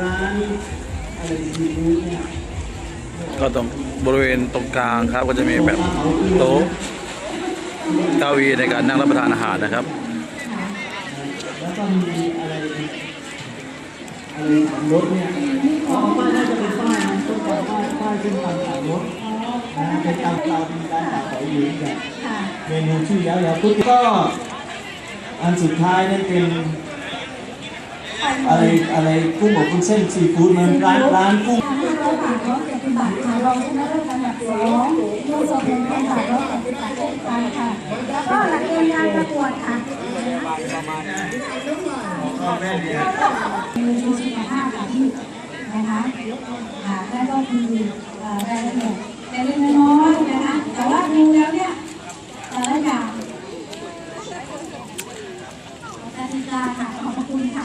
ร้านอะไรดีๆเนี่ยก็ตรงบริเวณตรงกลางครับก็จะมีแบบโต๊ะเก้าอี้ในการนั่งรับประทานอาหารนะครับแล้วก็มีอะไรอะไรของรถเนี่ยอ๋อป้ายน่าจะเป็นป้ายนะต้นป้ายป้ายป้ายเส้นทางของรถนะเป็นตามเราเป็นการขายของอยู่แบบค่ะเมนูชื่อแล้วแล้วปุ๊บก็อันสุดท้ายนั่นเป็น อะไรอะไรกุ้งอบกุ้งเส้นซีฟู้ดมันร้านร้านกุ้งห้าร้อยบาทร้อยเจ็ดสิบบาทค่ะรองชนะเลิศอันดับสองเงินสดหนึ่งพันบาทร้อยเจ็ดสิบบาทเช่นกันค่ะ แล้วก็หลักเกณฑ์การประกวดค่ะมีชุดสุขภาพค่ะที่นะคะค่ะแล้วก็มีรายละเอียดแต่เล็กน้อยนะคะ แต่ว่าดูแล้วเนี่ยแต่ละอย่างนาฬิกาค่ะขอบคุณค่ะ